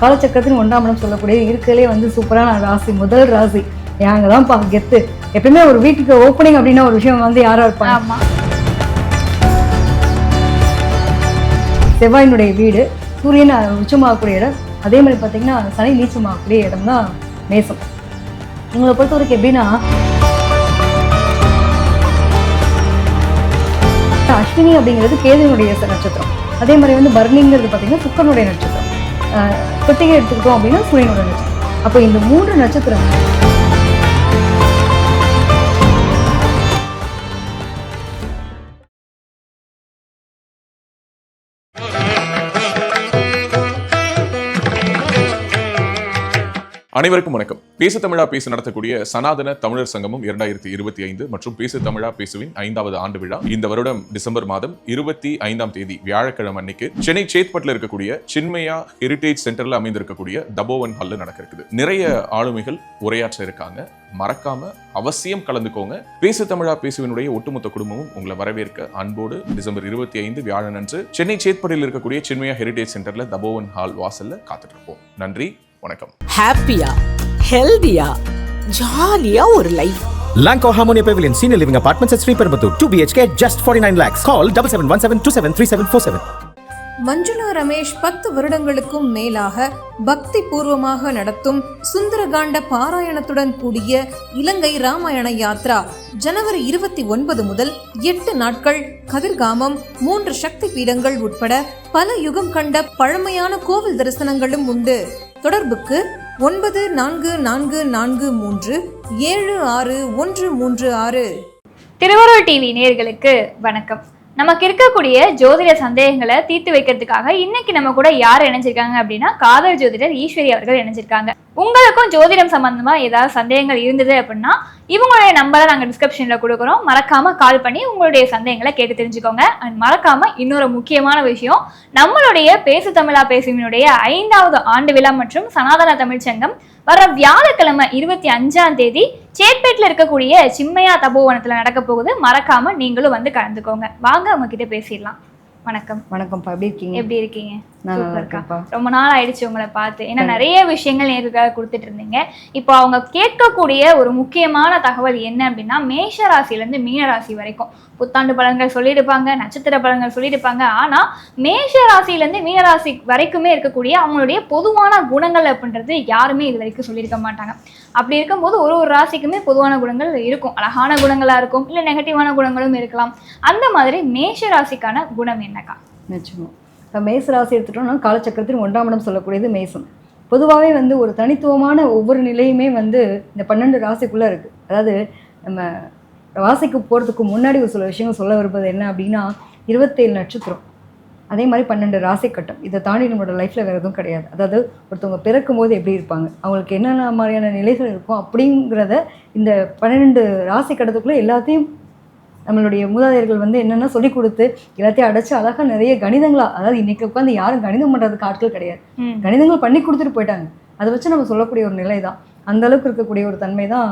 காலச்சக்கரத்தின் ஒன்றாம் இடம் சொல்லக்கூடிய இருக்கிறதுலே வந்து சூப்பரான ராசி முதல் ராசி. நாங்க தான் பா கெத்து. எப்பயுமே ஒரு வீட்டுக்கு ஓப்பனிங் அப்படின்னா ஒரு விஷயம் வந்து யாரா இருப்பாங்க. செவ்வாயினுடைய வீடு சூரியன் உச்சமாகக்கூடிய இடம். அதே மாதிரி பார்த்தீங்கன்னா சனி நீச்சமாகக்கூடிய இடம் தான் மேசம். உங்களை பொறுத்த வரைக்கும் எப்படின்னா அஸ்வினி அப்படிங்கிறது கேதுனுடைய நட்சத்திரம். அதே மாதிரி வந்து பர்னிங்கிறது பார்த்தீங்கன்னா சுக்கரனுடைய நட்சத்திரம். அஹ் எடுத்துக்கிட்டோம் அப்படின்னா சூரியனோட நட்சத்திரம். அப்போ இந்த மூன்று நட்சத்திரம் அனைவருக்கும் வணக்கம். பேசு தமிழா பேசு நடத்தக்கூடிய சனாதன தமிழர் சங்கமும் இரண்டாயிரத்தி இருபத்தி ஐந்து மற்றும் பேசு தமிழா பேசுவின் ஐந்தாவது ஆண்டு விழா இந்த வருடம் டிசம்பர் மாதம் இருபத்தி ஐந்தாம் தேதி வியாழக்கிழமை அன்னைக்கு சென்னை சேத்பட்டில் இருக்கக்கூடிய சின்மயா ஹெரிடேஜ் சென்டர்ல அமைந்திருக்கக்கூடிய தபோவன் ஹல்ல நடக்கிறது நிறைய ஆளுமைகள் உரையாற்ற இருக்காங்க. மறக்காம அவசியம் கலந்துக்கோங்க. பேசு தமிழா பேசுவினுடைய ஒட்டுமொத்த குடும்பமும் உங்களை வரவேற்க அன்போடு டிசம்பர் இருபத்தி ஐந்து வியாழன் அன்று சென்னை சேத்பட்டில் இருக்கக்கூடிய சின்மயா ஹெரிடேஜ் சென்டர்ல தபோவன் ஹால் வாசல்ல காத்துட்டு இருப்போம். நன்றி. வணக்கம் ஹாப்பியா ஹெல்தியா ஜாலியா ஒரு life Lanco Harmonia Pavilion Senior Living Apartments at Sri Perambatoor 2 BHK just 49 lakhs. Call 7717273747. Manjula Ramesh பத்து வருடங்களுக்கும் மேலாக பக்தி பூர்வமாக நடத்தும் சுந்தரகாண்ட பாராயணத்துடன் கூடிய இலங்கை ராமாயண யாத்ரா ஜனவரி இருபத்தி ஒன்பது முதல் எட்டு நாட்கள் கதிர்காமம் மூன்று சக்தி பீடங்கள் உட்பட பல யுகம் கண்ட பழமையான கோவில் தரிசனங்களும் உண்டு தொடர்புக்கு ஒன்பது நான்கு நான்கு நான்கு மூன்று ஏழு ஆறு ஒன்று மூன்று ஆறு. திருவாரூர் டிவி நேர்களுக்கு வணக்கம். நமக்கு இருக்கக்கூடிய ஜோதிட சந்தேகங்களை தீர்த்து வைக்கிறதுக்காக இன்னைக்கு நம்ம கூட யார் இணைஞ்சிருக்காங்க அப்படின்னா காதல் ஜோதிடர் ஈஸ்வரி அவர்கள் இணைஞ்சிருக்காங்க. உங்களுக்கும் ஜோதிடம் சம்பந்தமா ஏதாவது சந்தேகங்கள் இருந்தது அப்படின்னா இவங்களுடைய நம்பரை நாங்க டிஸ்கிரிப்ஷன்ல கொடுக்குறோம். மறக்காம கால் பண்ணி உங்களுடைய சந்தேகங்களை கேட்டு தெரிஞ்சுக்கோங்க. அண்ட் மறக்காம இன்னொரு முக்கியமான விஷயம் நம்மளுடைய பேசு தமிழா பேசுவினுடைய ஐந்தாவது ஆண்டு விழா மற்றும் சனாதன தமிழ்ச்சங்கம் வர வியாழக்கிழமை இருபத்தி அஞ்சாம் தேதி சேட்பேட்டில் இருக்கக்கூடிய சிம்மையா தபோவனத்துல நடக்க போகுது. மறக்காம நீங்களும் வந்து கலந்துக்கோங்க. வாங்க அவங்க கிட்ட பேசிடலாம். வணக்கம். வணக்கம்ப்பா எப்படி இருக்கீங்க? எப்படி இருக்கீங்க? நல்லா. இருக்கேன்ப்பா. ரொம்ப நாள் ஆயிடுச்சு உங்களை பார்த்து. ஏன்னா நிறைய விஷயங்கள் நேருக்காக கொடுத்துட்டு இருந்தீங்க இப்போ அவங்க கேட்கக்கூடிய ஒரு முக்கியமான தகவல் என்ன அப்படின்னா மேஷ ராசியில இருந்து மீன ராசி வரைக்கும். புத்தாண்டு பலன்கள் சொல்லியிருப்பாங்க நட்சத்திர பலன்கள் சொல்லியிருப்பாங்க. ஆனா மேஷ ராசியில இருந்து மீன ராசி வரைக்குமே இருக்கக்கூடிய அவங்களுடைய பொதுவான குணங்கள் அப்படின்றது யாருமே இது வரைக்கும் சொல்லியிருக்க மாட்டாங்க. அப்படி இருக்கும்போது ஒரு ஒரு ராசிக்குமே பொதுவான குணங்கள் இருக்கும். அழகான குணங்களாக இருக்கும் இல்லை நெகட்டிவான குணங்களும் இருக்கலாம். அந்த மாதிரி மேஷ ராசிக்கான குணம் என்னக்கா? நிச்சயமா. இப்போ மேச ராசி எடுத்துட்டோம்னா காலச்சக்கரத்தின் ஒன்றாம் இடம் சொல்லக்கூடியது மேசம் பொதுவாகவே வந்து ஒரு தனித்துவமான ஒவ்வொரு நிலையுமே வந்து இந்த பன்னெண்டு ராசிக்குள்ளே இருக்குது அதாவது நம்ம ராசிக்கு போகிறதுக்கு முன்னாடி ஒரு சில விஷயங்கள் சொல்ல வருவது என்ன அப்படின்னா இருபத்தேழு நட்சத்திரம். அதே மாதிரி பன்னெண்டு ராசி கட்டம். இதை தாண்டி நம்மளோட லைஃப்பில் வேறு எதுவும் கிடையாது. அதாவது ஒருத்தவங்க பிறக்கும் போது எப்படி இருப்பாங்க? அவங்களுக்கு என்னென்ன மாதிரியான நிலைகள் இருக்கும் அப்படிங்கிறத இந்த பன்னிரெண்டு ராசி கட்டத்துக்குள்ளே எல்லாத்தையும் நம்மளுடைய மூதாதையர்கள் வந்து என்னென்ன சொல்லி கொடுத்து எல்லாத்தையும் அடைச்சு அழகாக நிறைய கணிதங்களா அதாவது இன்னைக்கு உட்காந்து யாரும் கணிதம் பண்ணுறதுக்கு ஆட்கள் கிடையாது. கணிதங்கள் பண்ணி கொடுத்துட்டு போயிட்டாங்க. அதை வச்சு நம்ம சொல்லக்கூடிய ஒரு நிலை தான் அந்த அளவுக்கு இருக்கக்கூடிய ஒரு தன்மை தான்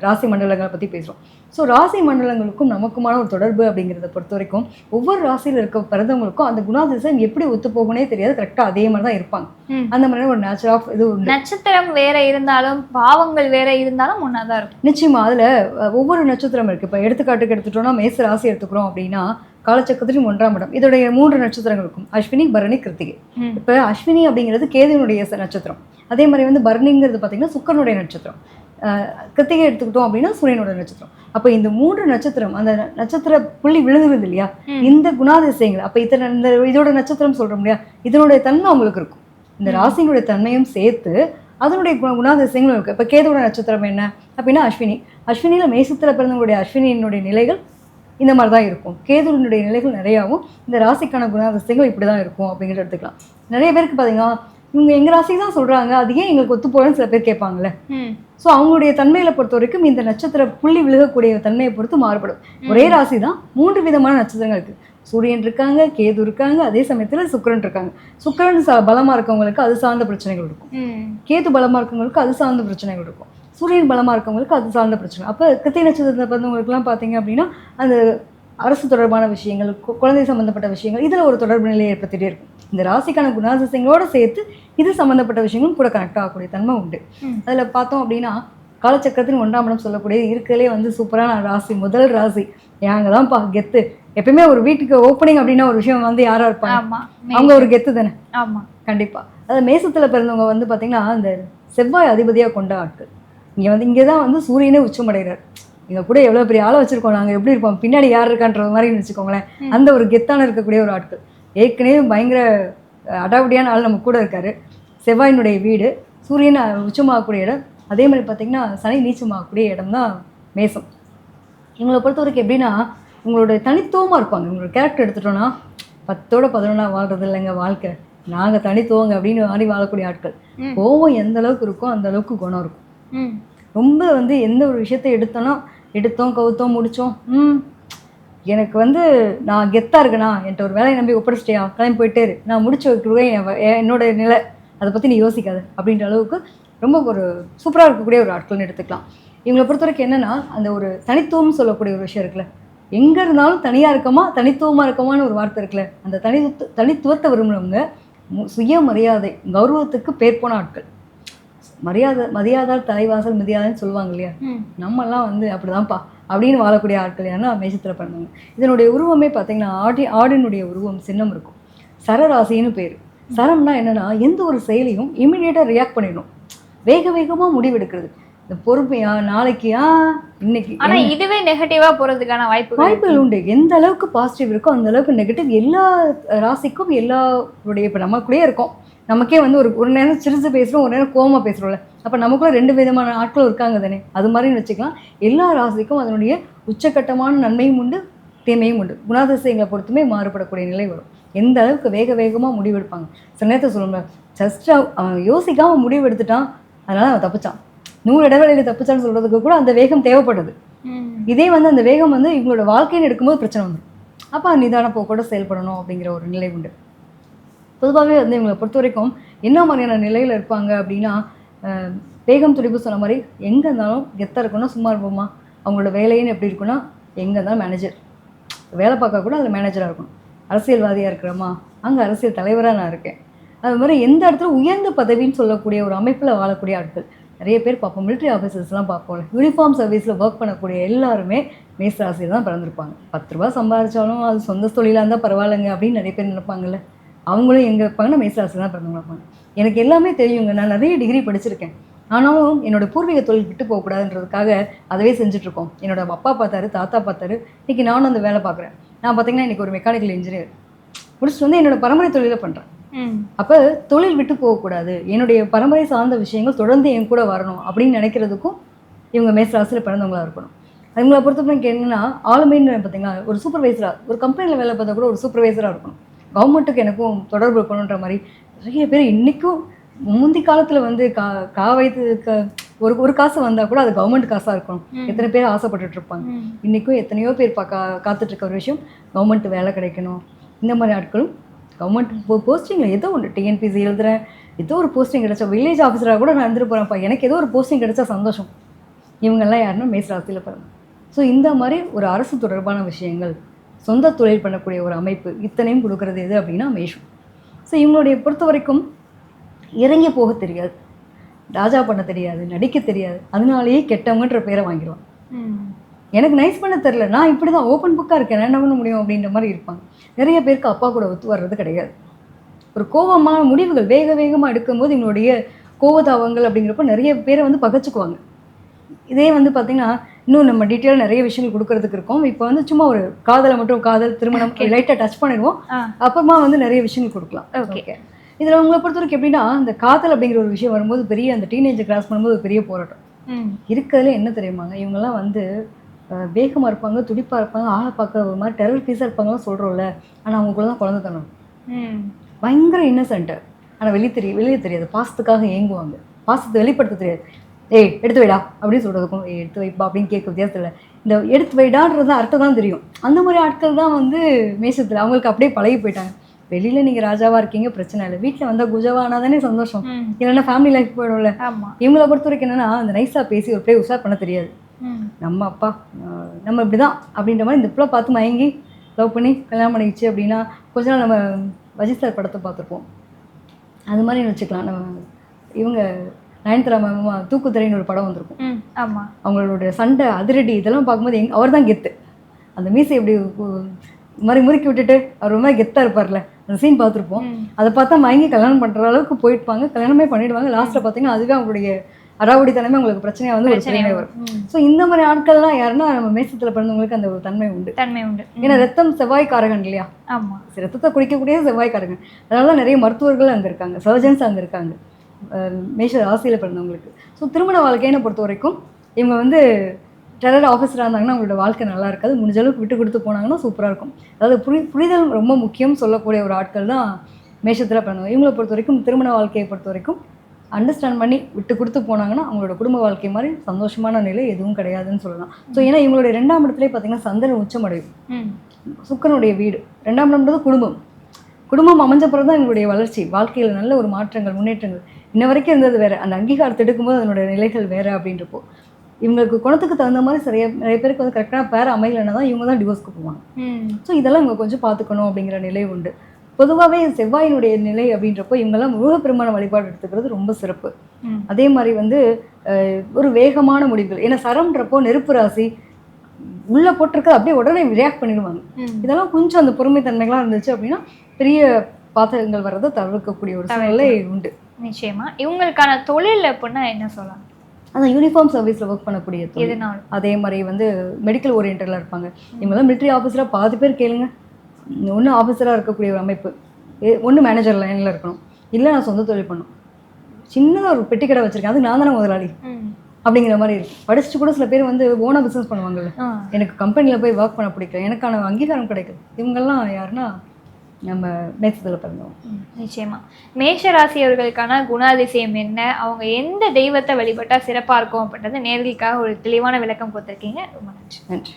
ராசி மண்டலங்களை பற்றி பேசுகிறோம் ஸோ ராசி மண்டலங்களுக்கும் நமக்குமான ஒரு தொடர்பு அப்படிங்கிறத பொறுத்த வரைக்கும் ஒவ்வொரு ராசியில் இருக்க பிறந்தவங்களுக்கும் அந்த குணாதிசயம் எப்படி ஒத்து போகுனே தெரியாது. கரெக்டாக அதே மாதிரி தான் இருப்பாங்க. அந்த மாதிரி ஒரு நேச்சர் ஆஃப் இது நட்சத்திரம் வேற இருந்தாலும் பாவங்கள் வேற இருந்தாலும் ஒன்னாதான் இருக்கும். நிச்சயமா அதில் ஒவ்வொரு நட்சத்திரம் இருக்குது இப்போ எடுத்துக்காட்டுக்கு எடுத்துட்டோம்னா மேச ராசி எடுத்துக்கிறோம் அப்படின்னா காலச்சக்கரத்தின் ஒன்றாம் இடம். இதோடைய மூன்று நட்சத்திரங்கள் இருக்கும். அஸ்வினி பரணி கிருத்திகை. இப்போ அஸ்வினி அப்படிங்கிறது கேதுனுடைய ச- நட்சத்திரம். அதே மாதிரி வந்து பரணிங்கிறது பார்த்தீங்கன்னா சுக்கரனுடைய நட்சத்திரம். கிருத்திகை எடுத்துக்கிட்டோம் அப்படின்னா சூரியனோட நட்சத்திரம். அப்போ இந்த மூன்று நட்சத்திரம் அந்த நட்சத்திர புள்ளி விழுகுறது இல்லையா. இந்த குணாதிசயங்கள் அப்போ இத்தனை இந்த இதோட நட்சத்திரம் சொல்கிறோம் இல்லையா? இதனுடைய தன்மை அவங்களுக்கு இருக்கும். இந்த ராசியினுடைய தன்மையும் சேர்த்து அதனுடைய குண குணாதிசயங்களும் இருக்குது இப்போ கேதுவோட நட்சத்திரம் என்ன? அப்படின்னா அஸ்வினி. அஸ்வினியில் மேசத்தில் பிறந்தவங்களுடைய அஸ்வினியினுடைய நிலைகள் இந்த மாதிரி தான் இருக்கும். கேதுவினுடைய நிலைகள் நிறையாவும் இந்த ராசிக்கான குணாதிசயங்கள் இப்படி தான் இருக்கும் அப்படிங்கிறத எடுத்துக்கலாம். நிறைய பேருக்கு பார்த்தீங்கன்னா இவங்க எங்கள் ராசிக்கு தான் சொல்கிறாங்க அது ஏன் எங்களுக்கு ஒத்து போகலன்னு சில பேர் கேட்பாங்கல்ல. ஸோ அவங்களுடைய தன்மையில பொறுத்த வரைக்கும் இந்த நட்சத்திர புள்ளி விழுகக்கூடிய தன்மையை பொறுத்து மாறுபடும். ஒரே ராசி தான். மூன்று விதமான நட்சத்திரங்கள் இருக்குது சூரியன் இருக்காங்க கேது இருக்காங்க அதே சமயத்தில் சுக்கிரன் இருக்காங்க. சுக்கிரன் ச பலமாக இருக்கவங்களுக்கு அது சார்ந்த பிரச்சனைகள் இருக்கும். கேது பலமாக இருக்கவங்களுக்கு அது சார்ந்த பிரச்சனைகள் இருக்கும். சூரியன் பலமாக இருக்கவங்களுக்கு அது சார்ந்த பிரச்சனை. அப்போ கிருத்திகை நட்சத்திரத்தில் பிறந்தவங்களுக்குலாம் பார்த்தீங்க அப்படின்னா அந்த அரசு தொடர்பான விஷயங்கள் குழந்தை சம்மந்தப்பட்ட விஷயங்கள் இதில் ஒரு தொடர்பு நிலையை ஏற்படுத்திட்டே இருக்கும். இந்த ராசிக்கான குணாதிசயங்களோட சேர்த்து இது சம்மந்தப்பட்ட விஷயங்களும் கூட கனெக்ட் ஆகக்கூடிய தன்மை உண்டு. அதில் பார்த்தோம் அப்படின்னா காலச்சக்கரத்தின் ஒன்றாம் இடம் சொல்லக்கூடிய இருக்கிறதுலே வந்து சூப்பரான ராசி முதல் ராசி. ஏங்க தான்ப்பா கெத்து. எப்பயுமே ஒரு வீட்டுக்கு ஓப்பனிங் அப்படின்னா ஒரு விஷயம் வந்து யாரா இருப்பாங்க? அவங்க ஒரு கெத்து தானே? ஆமா. கண்டிப்பா. அதாவது மேசத்துல பிறந்தவங்க வந்து பாத்தீங்கன்னா அந்த செவ்வாய் அதிபதியா கொண்ட ஆட்கள். இங்க வந்து இங்கே தான் வந்து சூரியனே உச்சமடைகிறார் இங்க கூட எவ்வளவு பெரிய ஆளை வச்சிருக்கோம் நாங்க. எப்படி இருப்போம்? பின்னாடி யார் இருக்கான்ற மாதிரி வச்சுக்கோங்களேன் அந்த ஒரு கெத்தான இருக்கக்கூடிய ஒரு ஆட்கள். ஏற்கனவே பயங்கர அடாவடியான ஆள் நம்ம கூட இருக்காரு. செவ்வாயினுடைய வீடு சூரியன் உச்சமாகக்கூடிய இடம். அதே மாதிரி பார்த்தீங்கன்னா சனி நீச்சமாகக்கூடிய இடம் தான் மேசம். இவங்களை பொறுத்த வரைக்கும் எப்படின்னா உங்களோட தனித்துவமாக இருப்பாங்க. உங்களோட கேரக்டர் எடுத்துட்டோன்னா பத்தோட பதினொன்றா வாழ்றது இல்லைங்க வாழ்க்கை. நாங்கள் தனித்துவங்க அப்படின்னு மாதிரி வாழக்கூடிய ஆட்கள். கோவம் எந்த அளவுக்கு இருக்கோ அந்த அளவுக்கு குணம் இருக்கும். ரொம்ப வந்து எந்த ஒரு விஷயத்தை எடுத்தோன்னா எடுத்தோம் கவுத்தோம் முடித்தோம் ம் எனக்கு வந்து நான் கெத்தாக இருக்கேனா? என்கிட்ட ஒரு வேலையை நம்பி ஒப்படைச்சிட்டியா? கிளம்பி போயிட்டே இரு. நான் முடிச்சு வைக்கிறேன் என் வ- என் என்னோட நிலை. அதை பற்றி நீ யோசிக்காத. அப்படின்ற அளவுக்கு ரொம்ப ஒரு சூப்பராக இருக்கக்கூடிய ஒரு ஆட்கள்னு எடுத்துக்கலாம். இவங்களை பொறுத்த வரைக்கும் என்னென்னா அந்த ஒரு தனித்துவம்னு சொல்லக்கூடிய ஒரு விஷயம் இருக்குல்ல. எங்கே இருந்தாலும் தனியாக இருக்கமா தனித்துவமாக இருக்கமான்னு ஒரு வார்த்தை இருக்குல்ல. அந்த தனித்து தனித்துவத்தை விரும்புகிறவங்க சுயமரியாதை கௌரவத்துக்கு பேர் போன ஆட்கள். மரியாதை மரியாதால் தலைவாசல் மிதியாதன்னு சொல்லுவாங்க இல்லையா? நம்மெல்லாம் வந்து அப்படிதான்ப்பா. அப்படின்னு வாழக்கூடிய ஆட்கள் யாருன்னா மேஷத்தில் பிறந்தவங்க. இதனுடைய உருவமே பார்த்தீங்கன்னா ஆடி ஆடினுடைய உருவம் சின்னம் இருக்கும். சரராசின்னு பேர். சரம்னா என்னன்னா எந்த ஒரு செயலையும் இமிடியேட்டாக ரியாக்ட் பண்ணிடணும். வேக வேகமாக முடிவெடுக்கிறது. இந்த பொறுமையா நாளைக்கியா இன்னைக்கு ஆனா இதுவே நெகட்டிவா போறதுக்கான வாய்ப்புகள் வாய்ப்புகள் உண்டு. எந்த அளவுக்கு பாசிட்டிவ் இருக்கோ அந்த அளவுக்கு நெகட்டிவ் எல்லா ராசிக்கும் எல்லாருடைய இப்போ நமக்குள்ளேயே இருக்கோம். நமக்கே வந்து ஒரு ஒரு நேரம் சிரிச்சு பேசுகிறோம் ஒரு நேரம் கோவமா பேசுகிறோம்ல அப்போ நமக்குள்ள ரெண்டு விதமான ஆட்கள் இருக்காங்க தானே? அது மாதிரின்னு வச்சுக்கலாம். எல்லா ராசிக்கும் அதனுடைய உச்சக்கட்டமான நன்மையும் உண்டு தீமையும் உண்டு. குணாதிசயங்களை பொறுத்துமே மாறுபடக்கூடிய நிலை வரும். எந்த அளவுக்கு வேக வேகமாக முடிவெடுப்பாங்க சில நேரத்தை சொல்லுங்க ஜஸ்ட் அவன் யோசிக்காமல் முடிவு எடுத்துட்டான். அதனால அவன் தப்பிச்சான். நூறு இடைவெளியில் தப்பிச்சான்னு சொல்கிறதுக்கு கூட அந்த வேகம் தேவைப்படுது. இதே வந்து அந்த வேகம் வந்து இவங்களோட வாழ்க்கைன்னு எடுக்கும்போது பிரச்சனை வந்துடும் அப்போ நிதான போக்கோட செயல்படணும் அப்படிங்கிற ஒரு நிலை உண்டு. பொதுவாகவே வந்து இவங்களை பொறுத்த வரைக்கும் என்ன மாதிரியான நிலையில் இருப்பாங்க அப்படின்னா வேகம் துடிப்பு சொன்ன மாதிரி எங்கே இருந்தாலும் கெத்தாக இருக்கணும் சும்மா இருப்போமா? அவங்களோட வேலைன்னு எப்படி இருக்குன்னா எங்கே இருந்தாலும் மேனேஜர் வேலை பார்க்க கூட அதில் மேனேஜராக இருக்கணும். அரசியல்வாதியாக இருக்கிறோமா? அங்கே அரசியல் தலைவராக நான் இருக்கேன். அது மாதிரி எந்த இடத்துல உயர்ந்த பதவின்னு சொல்லக்கூடிய ஒரு அமைப்பில் வாழக்கூடிய ஆட்கள். நிறைய பேர் பார்ப்போம். மிலிட்ரி ஆஃபீஸர்ஸ்லாம் பார்ப்போம் யூனிஃபார்ம் சர்வீஸில் ஒர்க் பண்ணக்கூடிய எல்லாருமே மேசராசியில் தான் பிறந்திருப்பாங்க. பத்து ரூபா சம்பாதிச்சாலும் அது சொந்த தொழிலாக இருந்தால் பரவாயில்லைங்க அப்படின்னு நிறைய பேர் நினைப்பாங்கல்ல. அவங்களும் எங்கே இருப்பாங்கன்னா மேஸ் ராசியில் தான் பிறந்தவங்க இருப்பாங்க. எனக்கு எல்லாமே தெரியுங்க. நான் நிறைய டிகிரி படிச்சிருக்கேன். ஆனாலும் என்னோட பூர்வீக தொழில் விட்டு போகக்கூடாதுன்றதுக்காக அதவே செஞ்சுட்டு இருக்கோம். என்னோட அப்பா பார்த்தாரு தாத்தா பார்த்தாரு. இன்னைக்கு நானும் அந்த வேலை பார்க்குறேன். நான் பார்த்தீங்கன்னா இன்னைக்கு ஒரு மெக்கானிக்கல் இன்ஜினியர் முடிச்சுட்டு வந்து என்னோட பரம்பரை தொழிலை பண்ணுறேன் அப்போ தொழில் விட்டு போகக்கூடாது என்னுடைய பரம்பரை சார்ந்த விஷயங்கள் தொடர்ந்து என் கூட வரணும் அப்படின்னு நினைக்கிறதுக்கும் இவங்க மேஸ் ராசியில் பிறந்தவங்களா இருக்கணும். இவங்களை பொறுத்தவரைக்கும் என்னன்னா ஆளுமைன்னு பார்த்தீங்கன்னா ஒரு சூப்பர்வைசராக ஒரு கம்பெனியில் வேலை பார்த்தா கூட ஒரு சூப்பர்வைசராக இருக்கணும். கவர்மெண்ட்டுக்கு எனக்கும் தொடர்பு இருக்கணுன்ற மாதிரி நிறைய பேர் இன்றைக்கும் முந்தி காலத்தில் வந்து கா கா வைத்து ஒரு ஒரு காசு வந்தால் கூட அது கவர்மெண்ட் காசாக இருக்கணும். எத்தனை பேர் ஆசைப்பட்டுட்டு இருப்பாங்க. இன்றைக்கும் எத்தனையோ பேர் பா கா காத்துட்டு இருக்க ஒரு விஷயம் கவர்மெண்ட் வேலை கிடைக்கணும். இந்த மாதிரி ஆட்களும் கவர்மெண்ட் போஸ்டிங்கில் ஏதோ ஒன்று டிஎன்பிசி எழுதுறேன் ஏதோ ஒரு போஸ்டிங் கிடைச்சா வில்லேஜ் ஆஃபீஸராக கூட நான் இருந்துட்டு போகிறேன்ப்பா எனக்கு ஏதோ ஒரு போஸ்டிங் கிடைச்சா சந்தோஷம். இவங்கெல்லாம் யாருன்னா மேஸ் ராசியில் பிறந்தோம் ஸோ இந்த மாதிரி ஒரு அரசு தொடர்பான விஷயங்கள் சொந்த தொழில் பண்ணக்கூடிய ஒரு அமைப்பு இத்தனையும் கொடுக்கறது எது அப்படின்னா மேஷம் ஸோ இவங்களுடைய பொறுத்த வரைக்கும் இறங்கி போக தெரியாது. ராஜா பண்ண தெரியாது நடிக்க தெரியாது. அதனாலேயே கெட்டவங்கன்ற பேரை வாங்கிடுவாங்க. ம். எனக்கு நைஸ் பண்ண தெரில நான் இப்படி தான் ஓப்பன் புக்காக இருக்கேன். என்ன பண்ண முடியும் அப்படின்ற மாதிரி இருப்பாங்க. நிறைய பேருக்கு அப்பா கூட ஒத்து வர்றது கிடையாது. ஒரு கோவமான முடிவுகள் வேக வேகமாக எடுக்கும்போது இவங்களுடைய கோவதாவங்கள் அப்படிங்கிறப்ப நிறைய பேரை வந்து பகச்சுக்குவாங்க. இதே வந்து பார்த்திங்கன்னா இன்னும் நம்ம டீட்டெயில் நிறைய விஷயங்கள் கொடுக்கறதுக்கு இருக்கும். இப்போ வந்து சும்மா ஒரு காதலை மட்டும் காதல் திருமணம் லைட்டாக டச் பண்ணிடுவோம். அப்புறமா வந்து நிறைய விஷயங்கள் கொடுக்கலாம். ஓகே இதில் உங்களை பொறுத்த வரைக்கும் எப்படின்னா இந்த காதல் அப்படிங்கிற ஒரு விஷயம் வரும்போது பெரிய அந்த டீனேஜ் கிராஸ் பண்ணும்போது பெரிய போராட்டம். இருக்கிறதுல என்ன தெரியுமாங்க? இவங்கெல்லாம் வந்து அஹ், வேகமா இருப்பாங்க துடிப்பா இருப்பாங்க ஆளை பார்க்க ஒரு மாதிரி டெரர் பீஸாக இருப்பாங்கலாம் சொல்கிறோம்ல ஆனால் அவங்களுக்குள்ள தான் குழந்தை தரணும் பயங்கர இன்னசென்ட்டு ஆனால் வெளியே தெரிய வெளியே தெரியாது. பாசத்துக்காக ஏங்குவாங்க. பாசத்தை வெளிப்படுத்த தெரியாது. ஏய் எடுத்து வைடா அப்படின்னு சொல்கிறதுக்கும் ஏய் எடுத்து வைப்பா அப்படின்னு கேட்க வித்தியாசம் இல்லை. இந்த எடுத்து வைடான்றது அர்த்தம் தான் தெரியும். அந்த மாதிரி ஆட்கள் தான் வந்து மேஷத்தில் அவங்களுக்கு அப்படியே பழகி போயிட்டாங்க. வெளியில் நீங்கள் ராஜாவாக இருக்கீங்க பிரச்சனை இல்லை. வீட்டில் வந்தால் குஜவானா தானே சந்தோஷம். இல்லைன்னா ஃபேமிலி லைஃப் போயிடும்ல. இவங்களை பொறுத்த வரைக்கும் என்னன்னா அந்த நைஸாக பேசி ஒரு பிள்ளை உஷார் பண்ண தெரியாது. நம்ம அப்பா நம்ம இப்படி தான் அப்படின்ற மாதிரி இந்த பிள்ளை பார்த்து மயங்கி லவ் பண்ணி கல்யாணம் பண்ணிக்கிச்சு அப்படின்னா கொஞ்ச நாள் நம்ம சார் படத்தை பார்த்துருப்போம். அது மாதிரி வச்சுக்கலாம். நம்ம இவங்க நயன்தாரா மேமா தூக்குத்தரைன்னு ஒரு படம் வந்திருக்கும். ம் ஆமா. அவங்களோட சண்டை அதிரடி இதெல்லாம் பார்க்கும்போது எங் அவர் தான் கெத்து. அந்த மீசை எப்படி மாதிரி முறுக்கி விட்டுட்டு அவர் மாதிரி கெத்தாக இருப்பார்ல அந்த சீன் பார்த்துருப்போம். அதை பார்த்தா மயங்கி கல்யாணம் பண்ணுற அளவுக்கு போயிட்டுப்பாங்க கல்யாணமே பண்ணிடுவாங்க. லாஸ்ட்டில் பார்த்தீங்கன்னா அதுவே அவங்களுடைய அடாவடித்தனமே உங்களுக்கு பிரச்சனையாக வந்து ஒரு பிரச்சனை வரும். ஸோ இந்த மாதிரி ஆட்கள்லாம் யாருன்னா நம்ம மேசத்தில் பிறந்தவங்களுக்கு அந்த ஒரு தன்மை உண்டு. தன்மை உண்டு. ஏன்னா ரத்தம் செவ்வாய்க்காரகன் இல்லையா? ஆமா. ரத்தத்தை குடிக்கக்கூடிய செவ்வாய்க்காரங்க அதனால தான் நிறைய மருத்துவர்கள் அங்கே இருக்காங்க. சர்ஜன்ஸ் அங்கே இருக்காங்க. மேஷ ராசியில் பிறந்தவங்களுக்கு. ஸோ திருமண வாழ்க்கையை பொறுத்த வரைக்கும் இவங்க வந்து டெரர் ஆஃபீஸராக இருந்தாங்கன்னா அவங்களோட வாழ்க்கை நல்லா இருக்காது. முடிஞ்ச அளவுக்கு விட்டு கொடுத்து போனாங்கன்னா சூப்பராக இருக்கும். அதாவது புரி புரிதல் ரொம்ப முக்கியம் சொல்லக்கூடிய ஒரு ஆட்கள் தான் மேஷத்தில் பிறந்தவங்க. இவங்களை பொறுத்த வரைக்கும் திருமண வாழ்க்கையை பொறுத்த வரைக்கும் அண்டர்ஸ்டாண்ட் பண்ணி விட்டு கொடுத்து போனாங்கன்னா அவங்களோட குடும்ப வாழ்க்கை மாதிரி சந்தோஷமான நிலை எதுவும் கிடையாதுன்னு சொல்லலாம். ஸோ ஏன்னா இவங்களுடைய ரெண்டாம் இடத்துலேயே பார்த்தீங்கன்னா சந்திரன் உச்சமடையும் சுக்கரனுடைய வீடு. ரெண்டாம் இடம்ன்றது குடும்பம். குடும்பம் அமைஞ்ச பிறகு தான் எங்களுடைய வளர்ச்சி. வாழ்க்கையில் நல்ல ஒரு மாற்றங்கள் முன்னேற்றங்கள். இன்ன வரைக்கும் இருந்தது வேற. அந்த அங்கீகாரத்தை எடுக்கும்போது அதனுடைய நிலைகள் வேற அப்படின்றப்போ. இவங்களுக்கு குணத்துக்கு தகுந்த மாதிரி சரியா நிறைய பேருக்கு வந்து கரெக்டான பேர் அமையலைன்னா தான் இவங்க தான் டிவோர்ஸ்க்கு போவாங்க. ஸோ இதெல்லாம் இவங்க கொஞ்சம் பார்த்துக்கணும் அப்படிங்கிற நிலை உண்டு. பொதுவாகவே செவ்வாயினுடைய நிலை அப்படின்றப்போ இவங்கெல்லாம் முருகப்பெருமான வழிபாடு எடுத்துக்கிறது ரொம்ப சிறப்பு. அதே மாதிரி வந்து ஒரு வேகமான முடிவுகள். ஏன்னா சரம்ன்றப்போ நெருப்பு ராசி உள்ள போட்டிருக்கிறது அப்படியே உடனே ரியாக்ட் பண்ணிடுவாங்க. இதெல்லாம் கொஞ்சம் அந்த பொறுமைத்தன்மைகள்லாம் இருந்துச்சு அப்படின்னா பெரிய பாதகங்கள் வர்றதை தவிர்க்கக்கூடிய ஒரு சூழ்நிலை உண்டு. நிச்சயமா. இவங்களுக்கான தொழில் அப்படின்னா என்ன சொல்லலாம்? அந்த யூனிஃபார்ம் சர்வீஸில் ஒர்க் பண்ணக்கூடிய அதே மாதிரி வந்து மெடிக்கல் ஓரியன்டில் இருப்பாங்க. இவங்கெல்லாம் மிலிட்ரி ஆஃபீஸராக பாதி பேர் கேளுங்க. ஒன்று ஆஃபீஸராக இருக்கக்கூடிய ஒரு அமைப்பு. ஒன்று மேனேஜர் லைனில் இருக்கணும். இல்லை நான் சொந்த தொழில் பண்ணணும் சின்னதாக ஒரு பெட்டி கடை வச்சிருக்கேன். அதுக்கு நான் தானே முதலாளி. அப்படிங்கிற மாதிரி இருக்கும் படிச்சுட்டு கூட சில பேர் வந்து ஓனாக பிஸ்னஸ் பண்ணுவாங்கல்ல. எனக்கு கம்பெனியில் போய் ஒர்க் பண்ண பிடிக்கல. எனக்கான அங்கீகாரம் கிடைக்குது இவங்கெல்லாம் யாருன்னா நம்ம நேசத்தில் பிறந்தவங்க ம், நிச்சயமா. மேஷ ராசியவர்களுக்கான குணாதிசயம் என்ன? அவங்க எந்த தெய்வத்தை வழிபட்டா சிறப்பா இருக்கும் அப்படின்றது நேர்களுக்காக ஒரு தெளிவான விளக்கம் கொடுத்துருக்கீங்க. ரொம்ப நன்றி. நன்றி.